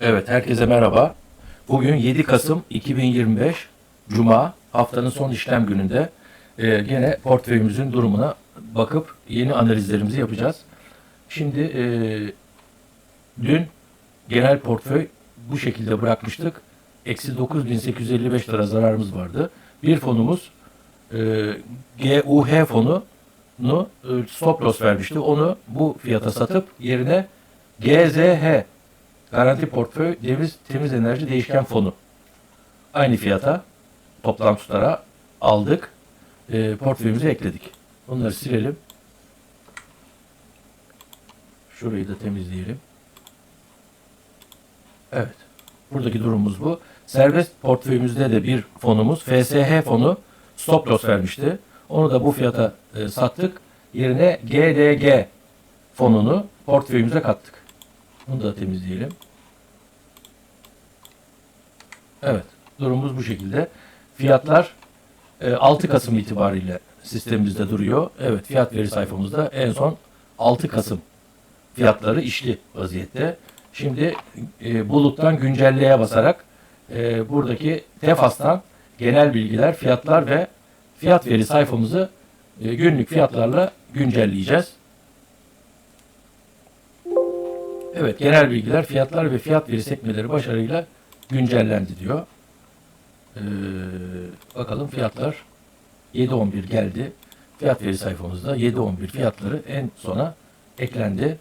Evet, herkese merhaba. Bugün 7 Kasım 2025 Cuma haftanın son işlem gününde e, gene portföyümüzün durumuna bakıp yeni analizlerimizi yapacağız. Şimdi e, dün genel portföy bu şekilde bırakmıştık. Eksi 9855 lira zararımız vardı. Bir fonumuz e, GUH fonu nu e, stop loss vermişti. Onu bu fiyata satıp yerine GZH Garanti Portföy Döviz Temiz Enerji Değişken Fonu. Aynı fiyata toplam tutara aldık. E, portföyümüze ekledik. Bunları silelim. Şurayı da temizleyelim. Evet. Buradaki durumumuz bu. Serbest portföyümüzde de bir fonumuz FSH fonu stop loss vermişti. Onu da bu fiyata e, sattık. Yerine GDG fonunu portföyümüze kattık. Bunu da temizleyelim. Evet. Durumumuz bu şekilde. Fiyatlar e, 6 Kasım itibariyle sistemimizde duruyor. Evet fiyat veri sayfamızda en son 6 Kasım fiyatları işli vaziyette. Şimdi e, buluttan güncelleye basarak e, buradaki TEFAS'tan genel bilgiler, fiyatlar ve fiyat veri sayfamızı e, günlük fiyatlarla güncelleyeceğiz. Evet, genel bilgiler, fiyatlar ve fiyat veri sekmeleri başarıyla güncellendi diyor. Ee, bakalım fiyatlar 7.11 geldi. Fiyat veri sayfamızda 7.11 fiyatları en sona eklendi.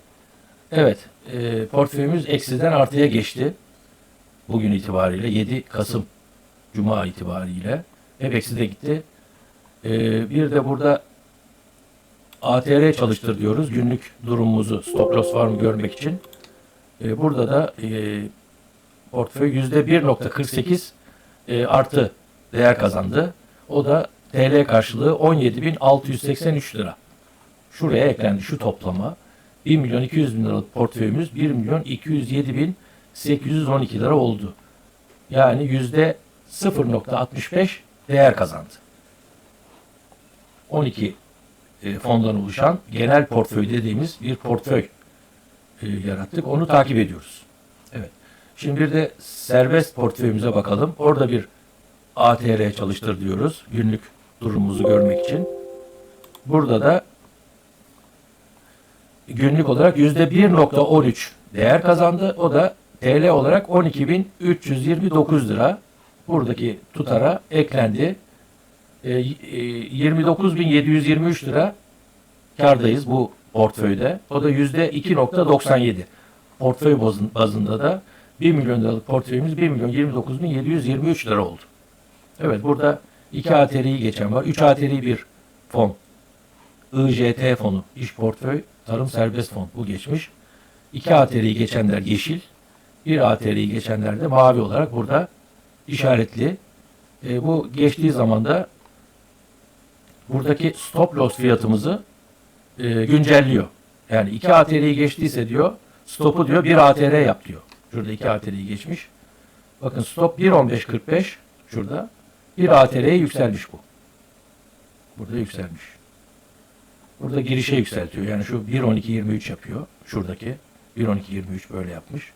Evet, e, portföyümüz eksiden artıya geçti. Bugün itibariyle 7 Kasım Cuma itibariyle hep ekside gitti. E, bir de burada ATR çalıştır diyoruz. Günlük durumumuzu stop loss var mı görmek için. E, burada da e, portföy %1.48 e, artı değer kazandı. O da TL karşılığı 17.683 lira. Şuraya eklendi şu toplama. 1 milyon 200 bin liralık portföyümüz 1 milyon 207 bin 812 lira oldu. Yani yüzde 0.65 değer kazandı. 12 e, fondan oluşan genel portföy dediğimiz bir portföy e, yarattık. Onu takip ediyoruz. Evet. Şimdi bir de serbest portföyümüze bakalım. Orada bir ATR çalıştır diyoruz. Günlük durumumuzu görmek için. Burada da günlük olarak yüzde 1.13 değer kazandı. O da TL olarak 12.329 lira. Buradaki tutara eklendi. E, e, 29.723 lira kardayız bu portföyde. O da yüzde 2.97. Portföy bazın- bazında da 1 milyon liralık portföyümüz 1 milyon 29 bin 723 lira oldu. Evet burada 2 ATR'yi geçen var. 3 ATR'yi bir fon. IJT fonu. İş portföy tarım serbest fon. Bu geçmiş. 2 ATR'yi geçenler yeşil. 1 ATR'yi geçenler de mavi olarak burada işaretli. E, bu geçtiği zaman da buradaki stop loss fiyatımızı e, güncelliyor. Yani 2 ATR'yi geçtiyse diyor stopu diyor 1 ATR yap diyor. Şurada 2 ATR'yi geçmiş. Bakın stop 1.15.45 şurada. 1 ATR'ye yükselmiş bu. Burada yükselmiş. Burada girişe yükseltiyor. Yani şu 1.12.23 yapıyor. Şuradaki 1.12.23 böyle yapmış.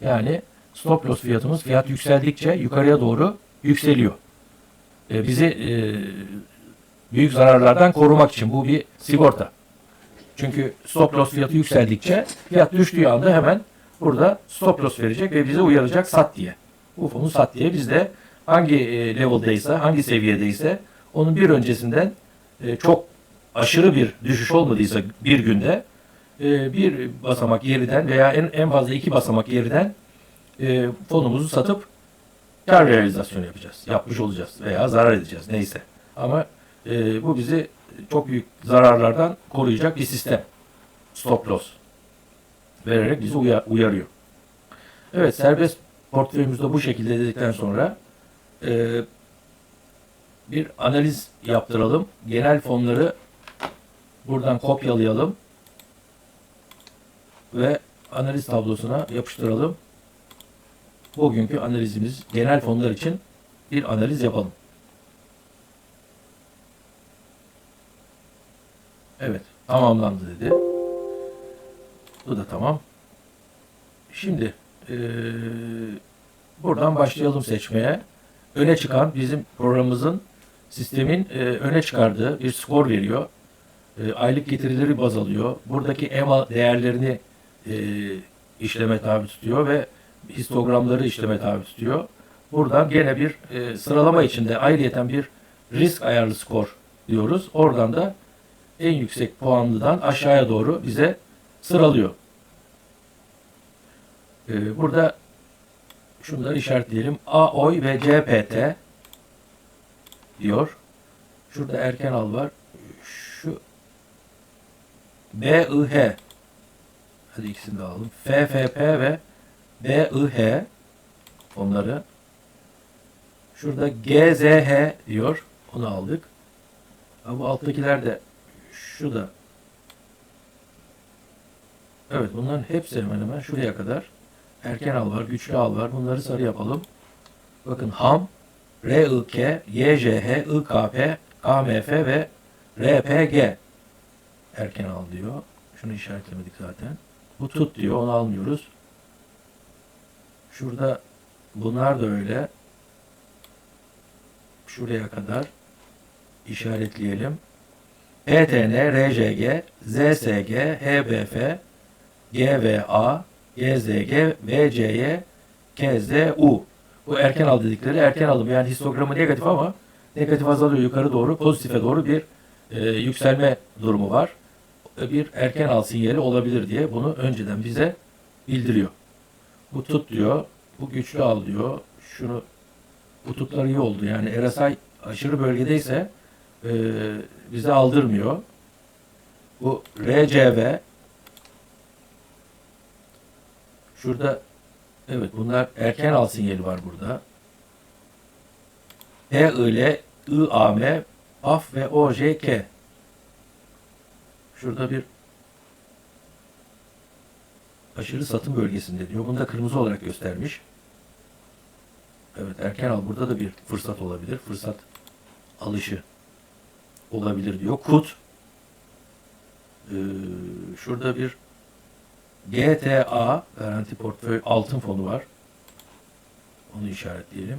Yani stop loss fiyatımız fiyat yükseldikçe yukarıya doğru yükseliyor. E, bizi e, büyük zararlardan korumak için bu bir sigorta. Çünkü stop loss fiyatı yükseldikçe fiyat düştüğü anda hemen burada stop loss verecek ve bize uyaracak sat diye. Bu fonu sat diye biz de hangi e, level'daysa, hangi seviyedeyse onun bir öncesinden e, çok aşırı bir düşüş olmadıysa bir günde e, bir basamak geriden veya en, en fazla iki basamak geriden fonumuzu satıp kar realizasyonu yapacağız. Yapmış olacağız veya zarar edeceğiz neyse. Ama bu bizi çok büyük zararlardan koruyacak bir sistem. Stop loss vererek bizi uya- uyarıyor. Evet serbest portföyümüzde bu şekilde dedikten sonra e, bir analiz yaptıralım. Genel fonları buradan kopyalayalım ve analiz tablosuna yapıştıralım. Bugünkü analizimiz genel fonlar için bir analiz yapalım. Evet, tamamlandı dedi. Bu da tamam. Şimdi e, buradan başlayalım seçmeye. Öne çıkan bizim programımızın sistemin e, öne çıkardığı bir skor veriyor. E, aylık getirileri baz alıyor. Buradaki EMA değerlerini e, işleme tabi tutuyor ve histogramları işleme tabi tutuyor. Buradan gene bir e, sıralama içinde ayrıyeten bir risk ayarlı skor diyoruz. Oradan da en yüksek puanlıdan aşağıya doğru bize sıralıyor. E, burada şunları işaretleyelim. A, OY ve CPT diyor. Şurada erken al var. Şu BIH Hadi ikisini de alalım. FFP ve BIH onları. Şurada GZH diyor. Onu aldık. Ama bu alttakiler de şu da. Evet bunların hepsi hemen hemen şuraya kadar. Erken al var, güçlü al var. Bunları sarı yapalım. Bakın HAM, RIK, YJH, IKP, KMF ve RPG erken al diyor. Şunu işaretlemedik zaten. Bu tut diyor. Onu almıyoruz. Şurada bunlar da öyle. Şuraya kadar işaretleyelim. PTN, RJG, ZSG, HBF, GVA, GZG, VCY, KZU. Bu erken al dedikleri erken alım. Yani histogramı negatif ama negatif azalıyor yukarı doğru, pozitife doğru bir e, yükselme durumu var. Bir erken al sinyali olabilir diye bunu önceden bize bildiriyor. Bu tut diyor, bu güçlü al diyor. Şunu bu tutlar iyi oldu. Yani RSI aşırı bölgedeyse e, bize aldırmıyor. Bu RCV şurada evet bunlar erken al sinyali var burada. PIL, IAM, AF ve OJK. Şurada bir aşırı satım bölgesinde diyor. Bunu da kırmızı olarak göstermiş. Evet erken al burada da bir fırsat olabilir. Fırsat alışı olabilir diyor. Kut ee, şurada bir GTA garanti portföy altın fonu var. Onu işaretleyelim.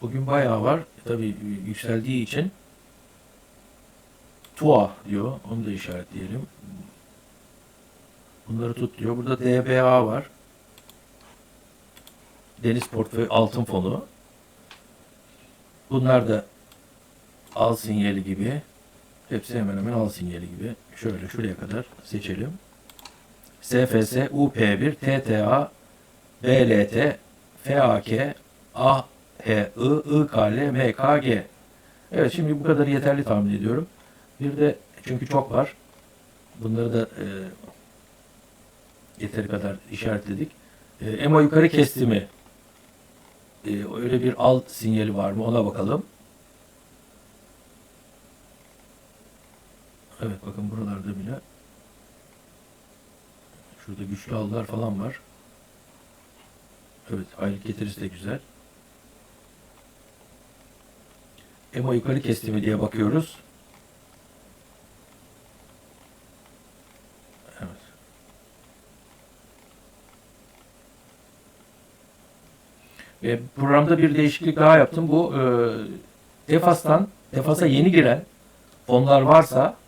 Bugün bayağı var. Tabii yükseldiği için TUA diyor. Onu da işaretleyelim. Bunları tut diyor. Burada DBA var. Deniz Portföy Altın Fonu. Bunlar da al sinyali gibi. Hepsi hemen hemen al sinyali gibi. Şöyle şuraya kadar seçelim. SFS, UP1, TTA, BLT, FAK, AHI, IKL, MKG. Evet şimdi bu kadar yeterli tahmin ediyorum. Bir de çünkü çok var. Bunları da e, yeteri kadar işaretledik. E, EMA yukarı kesti mi? E, öyle bir alt sinyali var mı? Ona bakalım. Evet bakın buralarda bile şurada güçlü aldılar falan var. Evet aylık getirisi de güzel. EMA yukarı kesti mi diye bakıyoruz. E, programda bir değişiklik daha yaptım. Bu e, Defas'tan, Defas'a yeni giren fonlar varsa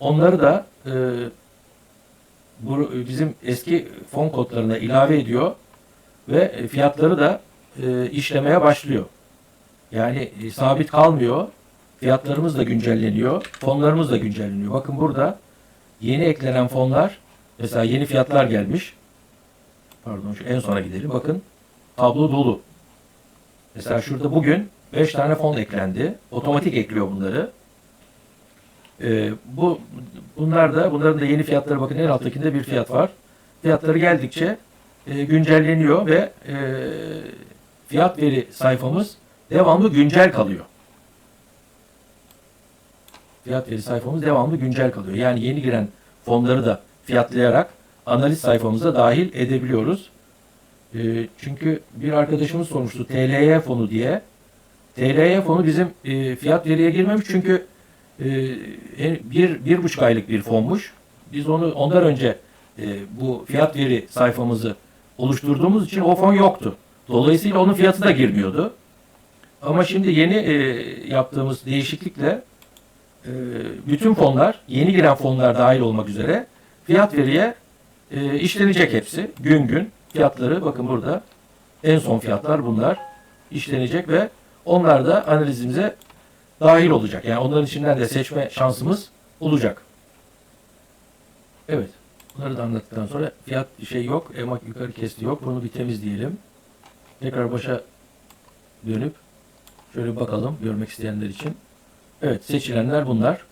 onları da e, bu bizim eski fon kodlarına ilave ediyor ve fiyatları da e, işlemeye başlıyor. Yani e, sabit kalmıyor. Fiyatlarımız da güncelleniyor. Fonlarımız da güncelleniyor. Bakın burada yeni eklenen fonlar mesela yeni fiyatlar gelmiş. Pardon şu en sona gidelim. Bakın tablo dolu. Mesela şurada bugün 5 tane fon eklendi. Otomatik ekliyor bunları. Ee, bu bunlar da bunların da yeni fiyatları bakın en alttakinde bir fiyat var. Fiyatları geldikçe e, güncelleniyor ve e, fiyat veri sayfamız devamlı güncel kalıyor. Fiyat veri sayfamız devamlı güncel kalıyor. Yani yeni giren fonları da fiyatlayarak analiz sayfamıza dahil edebiliyoruz. E, çünkü bir arkadaşımız sormuştu TLY fonu diye. TLY fonu bizim e, fiyat veriye girmemiş çünkü e, bir, bir buçuk aylık bir fonmuş. Biz onu ondan önce e, bu fiyat veri sayfamızı oluşturduğumuz için o fon yoktu. Dolayısıyla onun fiyatı da girmiyordu. Ama şimdi yeni e, yaptığımız değişiklikle e, bütün fonlar, yeni giren fonlar dahil olmak üzere fiyat veriye e, işlenecek hepsi. Gün gün fiyatları bakın burada en son fiyatlar bunlar işlenecek ve onlar da analizimize dahil olacak. Yani onların içinden de seçme şansımız olacak. Evet. Bunları da anlattıktan sonra fiyat şey yok. Emak yukarı kesti yok. Bunu bir temizleyelim. Tekrar başa dönüp şöyle bakalım görmek isteyenler için. Evet seçilenler bunlar.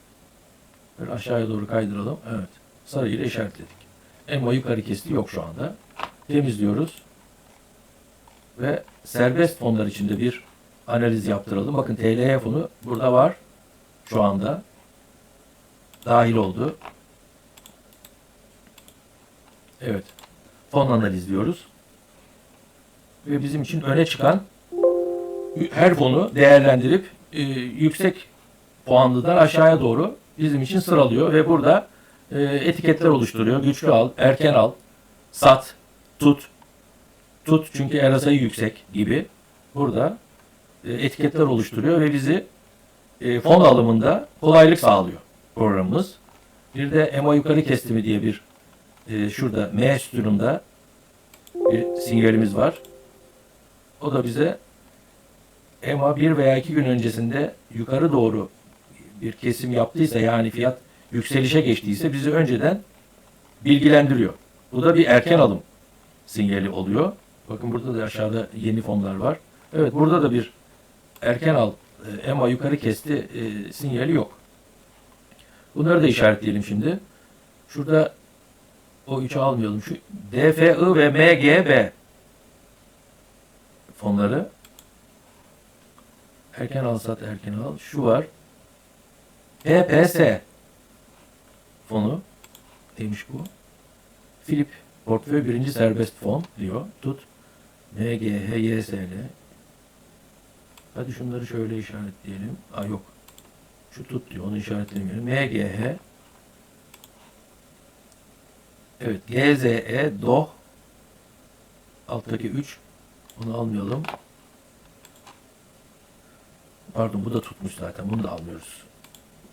Böyle aşağıya doğru kaydıralım. Evet. Sarı ile işaretledik. Ema yukarı kesti yok şu anda. Temizliyoruz. Ve serbest fonlar içinde bir analiz yaptıralım. Bakın TLH fonu burada var. Şu anda. Dahil oldu. Evet. Fon analiz diyoruz. Ve bizim için öne çıkan her fonu değerlendirip e, yüksek puanlıdan aşağıya doğru bizim için sıralıyor ve burada e, etiketler oluşturuyor. Güçlü al, erken al, sat, tut, tut çünkü erasayı yüksek gibi burada etiketler oluşturuyor ve bizi e, fon alımında kolaylık sağlıyor programımız. Bir de EMA yukarı kestimi diye bir e, şurada M sütununda bir sinyalimiz var. O da bize EMA bir veya iki gün öncesinde yukarı doğru bir kesim yaptıysa yani fiyat yükselişe geçtiyse bizi önceden bilgilendiriyor. Bu da bir erken alım sinyali oluyor. Bakın burada da aşağıda yeni fonlar var. Evet burada da bir erken al EMA yukarı kesti e, sinyali yok. Bunları da işaretleyelim şimdi. Şurada o 3'ü almayalım. Şu DFI ve MGB fonları erken al sat erken al. Şu var. PPS fonu demiş bu. Filip portföy birinci serbest fon diyor. Tut. MGH, YSL. Hadi şunları şöyle işaretleyelim. Aa yok. Şu tut diyor. Onu işaretlemeyelim. MGH Evet. GZE DOH alttaki 3 onu almayalım. Pardon bu da tutmuş zaten. Bunu da almıyoruz.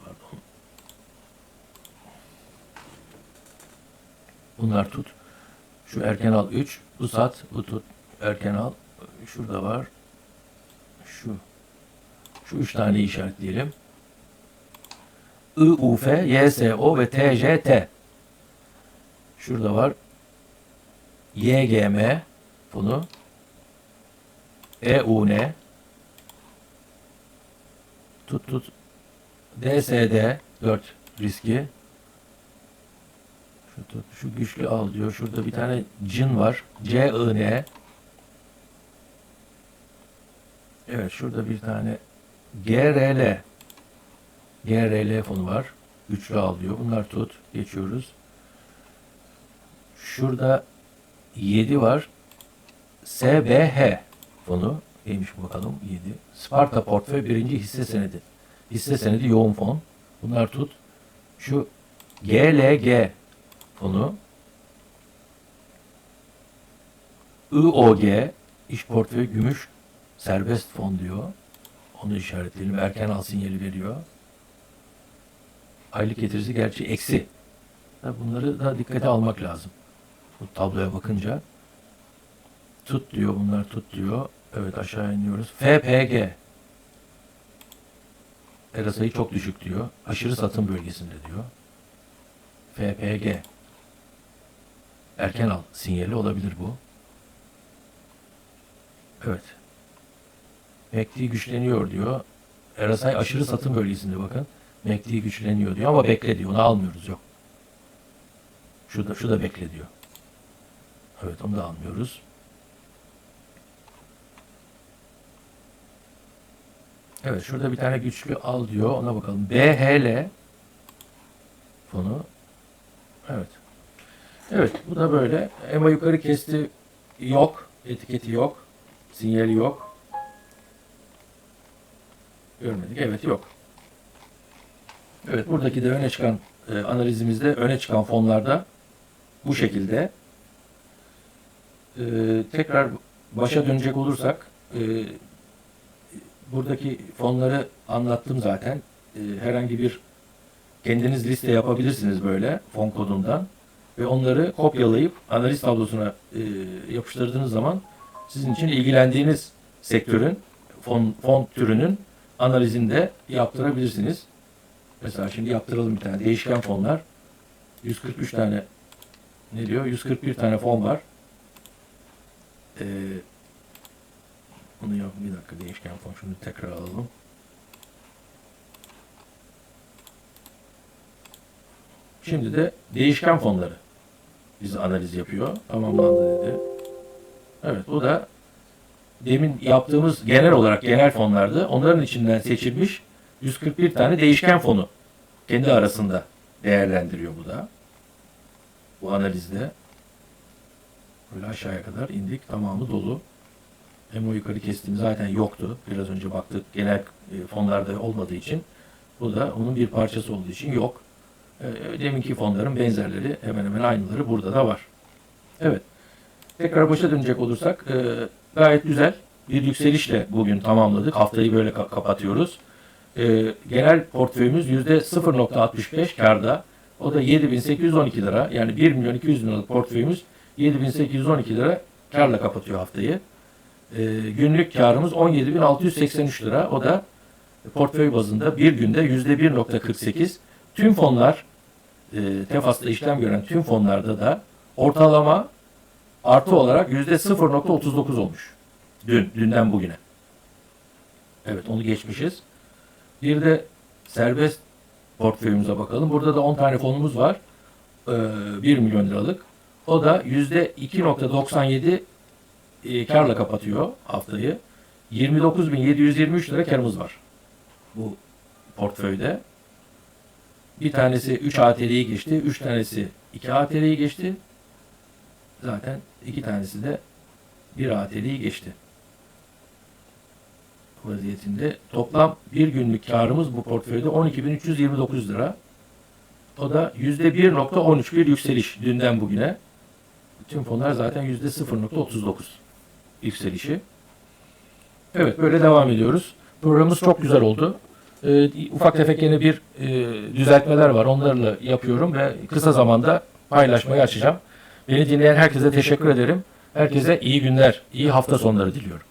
Pardon. Bunlar tut. Şu erken al 3. Bu sat. Bu tut. Erken al. Şurada var. Şu. Şu üç tane işaretleyelim. IUF, YSO ve TJT. Şurada var. YGM bunu. EUN tut tut DSD 4 riski şu, tut, şu güçlü al diyor. Şurada bir tane cin var. CIN Evet şurada bir tane GRL GRL fonu var. Güçlü al diyor. Bunlar tut. Geçiyoruz. Şurada 7 var. SBH fonu. Neymiş bakalım 7. Sparta portföy birinci hisse senedi. Hisse senedi yoğun fon. Bunlar tut. Şu GLG fonu. IOG iş portföy gümüş serbest fon diyor. Onu işaretleyelim. Erken al sinyali veriyor. Aylık getirisi gerçi eksi. Bunları da dikkate almak lazım. Bu tabloya bakınca tut diyor bunlar tut diyor. Evet aşağı iniyoruz. FPG Erasayı çok düşük diyor. Aşırı satım bölgesinde diyor. FPG Erken al sinyali olabilir bu. Evet. MACD güçleniyor diyor. Erasay aşırı satım bölgesinde bakın. MACD güçleniyor diyor ama bekle diyor. Onu almıyoruz yok. Şu da, şu da bekle diyor. Evet onu da almıyoruz. Evet şurada bir tane güçlü al diyor. Ona bakalım. BHL fonu. Evet. Evet bu da böyle. Ema yukarı kesti yok. Etiketi yok. Sinyali yok. Görmedik. Evet yok. Evet buradaki de öne çıkan e, analizimizde öne çıkan fonlarda bu şekilde Ee, tekrar başa dönecek olursak e, buradaki fonları anlattım zaten. Ee, herhangi bir kendiniz liste yapabilirsiniz böyle fon kodundan ve onları kopyalayıp analiz tablosuna e, yapıştırdığınız zaman sizin için ilgilendiğiniz sektörün fon, fon türünün analizinde yaptırabilirsiniz. Mesela şimdi yaptıralım bir tane değişken fonlar. 143 tane ne diyor? 141 tane fon var. Ee, bunu yok bir dakika değişken fon şunu tekrar alalım. Şimdi de değişken fonları bize analiz yapıyor. Tamamlandı dedi. Evet bu da demin yaptığımız genel olarak genel fonlardı. Onların içinden seçilmiş 141 tane değişken fonu kendi arasında değerlendiriyor bu da. Bu analizde böyle aşağıya kadar indik. Tamamı dolu. Hem o yukarı kestiğim zaten yoktu. Biraz önce baktık genel e, fonlarda olmadığı için. Bu da onun bir parçası olduğu için yok. E, Deminki fonların benzerleri hemen hemen aynıları burada da var. Evet. Tekrar başa dönecek olursak e, gayet güzel bir yükselişle bugün tamamladık. Haftayı böyle ka- kapatıyoruz. E, genel portföyümüz %0.65 karda. O da 7812 lira. Yani 1 milyon 200 bin liralık portföyümüz 7812 lira karla kapatıyor haftayı. E, günlük karımız 17683 lira. O da portföy bazında bir günde %1.48. Tüm fonlar e, Tefas'ta işlem gören tüm fonlarda da ortalama artı olarak %0.39 olmuş. Dün, dünden bugüne. Evet onu geçmişiz. Bir de serbest portföyümüze bakalım. Burada da 10 tane fonumuz var. Ee, 1 milyon liralık. O da %2.97 e, karla kapatıyor haftayı. 29.723 lira karımız var. Bu portföyde. Bir tanesi 3 ATL'yi geçti. 3 tanesi 2 ATL'yi geçti. Zaten iki tanesi de 1 ATL'yi geçti. Vaziyetinde toplam bir günlük karımız bu portföyde 12.329 lira. O da %1.13 bir yükseliş dünden bugüne. Tüm fonlar zaten %0.39 yükselişi. Evet böyle devam ediyoruz. Programımız çok güzel oldu. Ee, ufak tefek yine bir e, düzeltmeler var. Onlarla yapıyorum ve kısa zamanda paylaşmayı açacağım. Beni dinleyen herkese teşekkür ederim. Herkese iyi günler, iyi hafta sonları diliyorum.